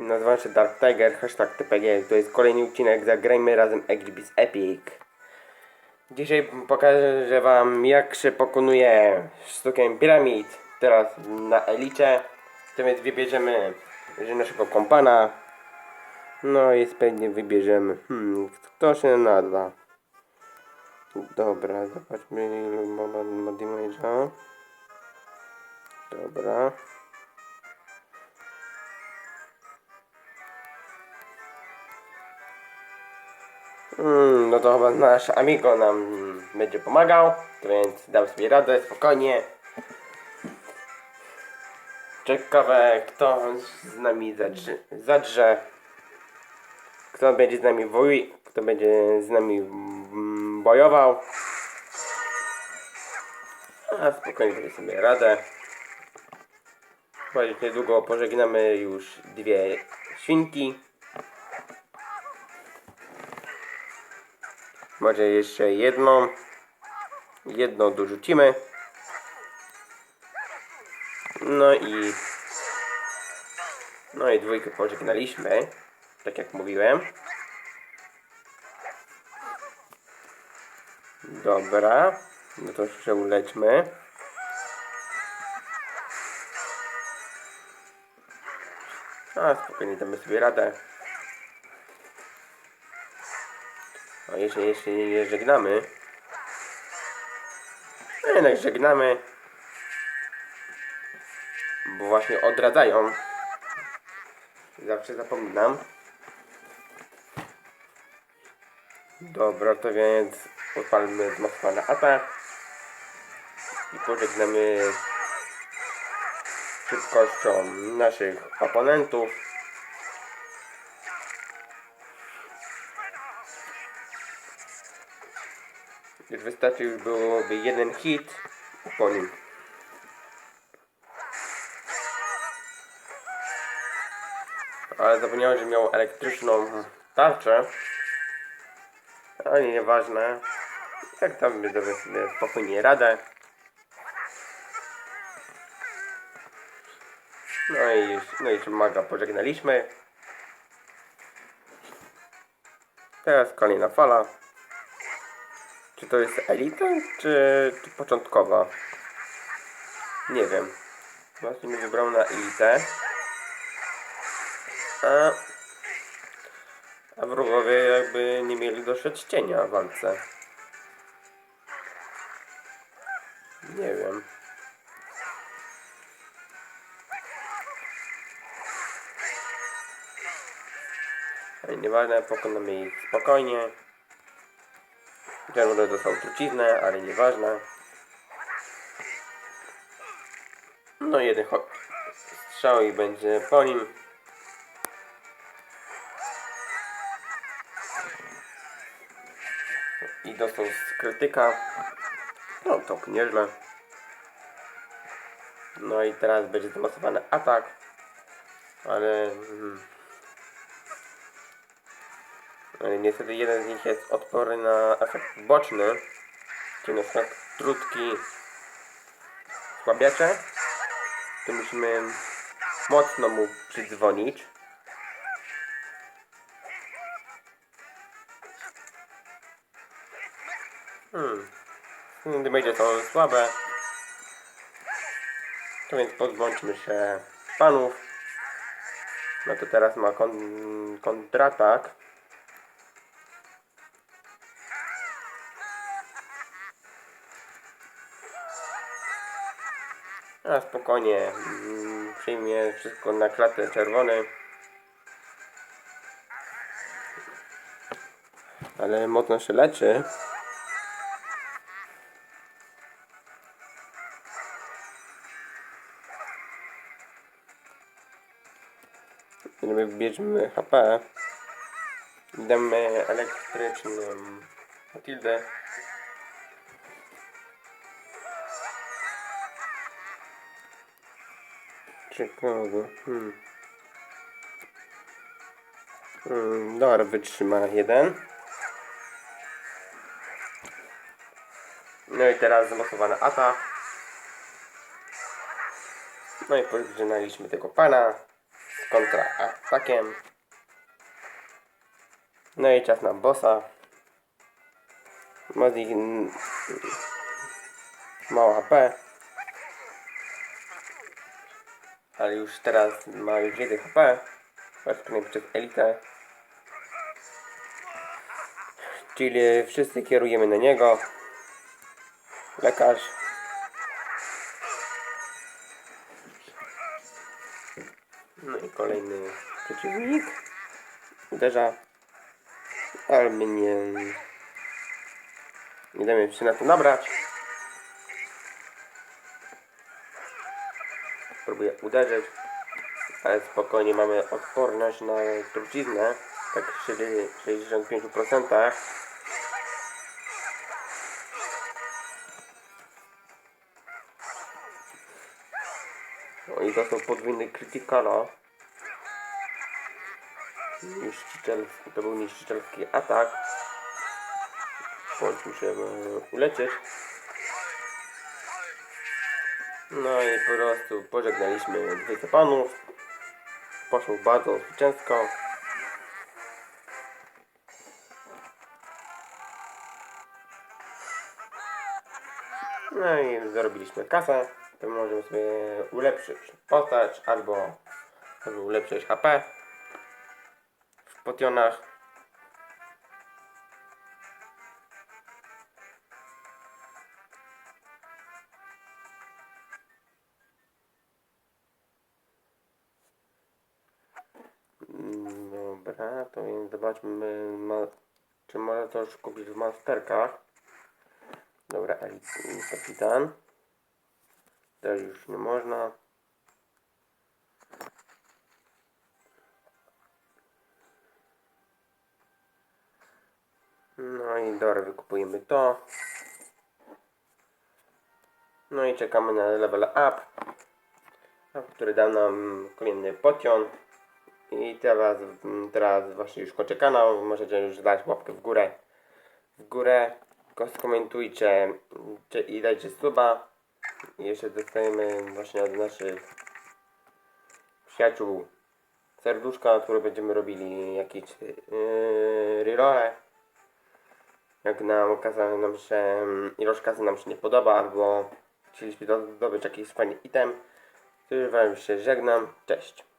Nazywam się Dark Tiger, hashtag TPG. To jest kolejny odcinek, zagrajmy razem Exhibit Epic. Dzisiaj pokażę wam jak się pokonuje sztukę piramid. Teraz na elicie. To więc wybierzemy naszego kompana. No i pewnie wybierzemy. Hmm, kto się nada? Dobra, zobaczmy. Dobra. Mm, no to chyba nasz amigo nam będzie pomagał, więc dam sobie radę, spokojnie. Ciekawe, kto z nami zadrze, zadrze kto będzie z nami wojuj, kto będzie z nami mm, bojował. A spokojnie sobie sobie radę. Chyba niedługo pożegnamy już dwie świnki. Może jeszcze jedną. Jedną dorzucimy. No i... No i dwójkę pożegnaliśmy. Tak jak mówiłem. Dobra. No to się uleczmy. A spokojnie damy sobie radę. A jeszcze nie, nie żegnamy. No jednak żegnamy. Bo właśnie odradzają. Zawsze zapominam. Dobra, to więc odpalmy zmasowany atak. I pożegnamy szybkością naszych oponentów. Już wystarczy byłoby jeden hit po nim. Ale zapomniałem, że miał elektryczną tarczę. Ale nieważne. Jak tam by sobie spokojnie radę. No i no i maga pożegnaliśmy. Teraz kolejna fala. To jest elita, czy, czy początkowa? Nie wiem. Właśnie mi wybrał na elitę. A, a wrogowie jakby nie mieli doświadczenia w walce. Nie wiem. Nieważne, pokonamy ich spokojnie. Czerwone dostał truciznę, ale nieważne. No jeden ho- strzał i będzie po nim. I dostał z krytyka. No to nieźle. No i teraz będzie zamasowany atak. Ale... Mm, ale niestety jeden z nich jest odporny na efekt boczny, czyli na przykład trutki słabiacze, to musimy mocno mu przydzwonić. Hmm. Dymejdzie są słabe. To więc pozbądźmy się panów. No to teraz ma kon kontratak. A spokojnie, mm, przyjmie wszystko na klatę czerwony. Ale mocno się leczy. Żeby bierzemy HP. Damy elektrycznym Matildę. Ciekawe. Hmm. Hmm, dobra, wytrzyma jeden. No i teraz zamocowany atak. No i pożegnaliśmy tego pana z kontra atakiem. hakiem. No i czas na bossa. Mm, mało HP. Ale już teraz ma już 1 HP. Właśnie przez elitę. Czyli wszyscy kierujemy na niego. Lekarz. No i kolejny przeciwnik. Uderza. Ale my nie... Nie damy się na to nabrać. Próbuję uderzyć. Ale spokojnie mamy odporność na truciznę. Tak w 65%. No i dostał podwójny krytykala. Niszczyciel, to był niszczycielski atak. Bądź musimy ulecieć. No i po prostu pożegnaliśmy dwójkę panów. Poszło bardzo zwycięsko. No i zarobiliśmy kasę. To możemy sobie ulepszyć postać albo, albo ulepszyć HP w potionach. Dobra, to więc zobaczmy, ma, czy można już kupić w masterkach. Dobra, kapitan. Teraz już nie można. No i dobra, wykupujemy to. No i czekamy na level up, który da nam kolejny potion. I teraz, teraz właśnie już kończę kanał. Możecie już dać łapkę w górę. W górę. Skomentujcie czy- i dajcie suba. I jeszcze dostajemy właśnie od naszych przyjaciół serduszka, które będziemy robili jakieś yy, rerolle. Jak nam okazało nam się, mm, ilość kasy nam się nie podoba, albo chcieliśmy do- zdobyć jakiś fajny item, już wam się żegnam. Cześć.